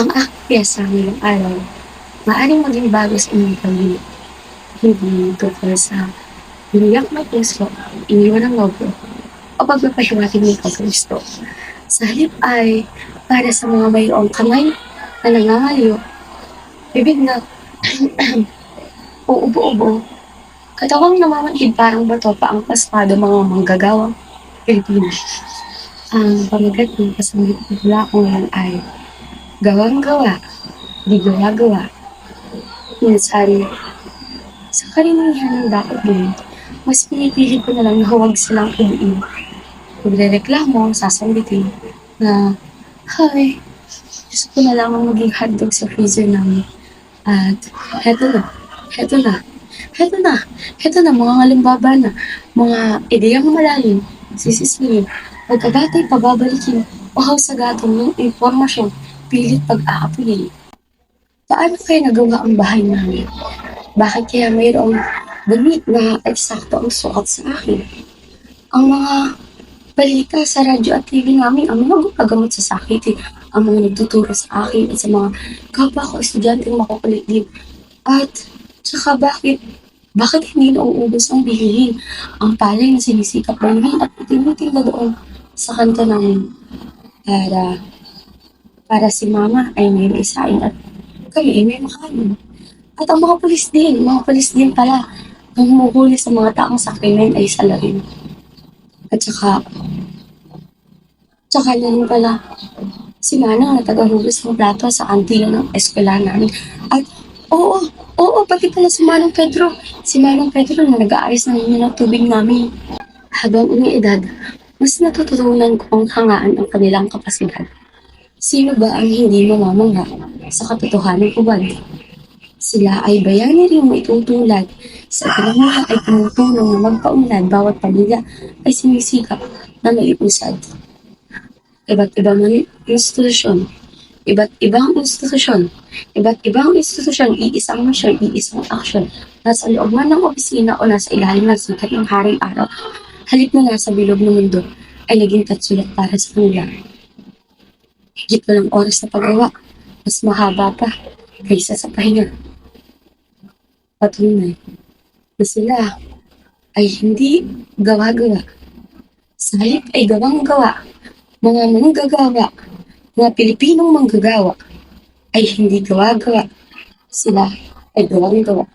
Ang aking piyesa ngayong araw, maaaring maging bago sa inyong pamilya. Hindi tungkol sa biniyak na puso, iniwan ng lobo, o pagpapahiwatig ng pagkristo. Sa halip ay para sa mga mayroong kamay na nangangaliw, bibig na uubo-ubo, katawang namamanhid parang bato pa ang paspado mga manggagawang Pilipino. Ang pamagat ng kasamit mula ko ngayon ay gawang-gawa, di gawa-gawa. Minsan, sa karamihan ng dapat gawin, mas pinipili ko na lang na huwag silang umiin. Magre-reklamo, sasambitin na, Hi, gusto ko na lang maging hotdog sa freezer namin. At heto na, heto na, heto na, heto na, mga ngalimbaba na, mga ideyang malalim, sisisihin, pagkabatay pababalikin, uhaw sa gatong ng impormasyon, pilit pag-aapunin. Paano kaya nagawa ang bahay namin? Bakit kaya mayroong damit na eksakto ang sukat sa akin? Ang mga balita sa radyo at TV namin, ang mga gumagamot sa sakit, eh, ang mga nagtuturo sa akin at sa mga kapwa ko estudyanteng makukulit din. At saka bakit bakit hindi nauubos ang bilihin? Ang palay na sinisikap baluhin at itinitinda doon sa kanta namin para para si mama ay may isain at kami ay may makain. At ang mga polis din, mga polis din pala, ang humuhuli sa mga taong sa krimen ay salarin. At saka, tsaka na rin pala, si Manang na tagahugas ng plato sa kantina ng eskwela namin. At oo, oo, pati pala si Manang Pedro. Si Manang Pedro na nag-aayos ng inyo ng tubig namin. Habang umiedad, mas natututunan ko ang hangaan ang kanilang kapasidad. Sino ba ang hindi mamamangha sa katotohanan ubad? Sila ay bayani rin maitutulad. Sa pinanguhan ay tumutulong na magpaunlad bawat pamilya ay sinisikap na maiusad. Iba't ibang institusyon, iba't ibang institusyon, iba't ibang institusyon, iisang misyon, iisang aksyon, nasa loob man ng opisina o nasa ilalim ng sikat ng haring araw, halip na nasa bilog ng mundo, ay naging katsulat para sa kanila. Higit walang oras na paggawa, mas mahaba pa kaysa sa pahinga. Patunay na sila ay hindi gawa-gawa. Sa halip ay gawang-gawa. Mga manggagawa, mga Pilipinong manggagawa ay hindi gawa-gawa. Sila ay gawang-gawa.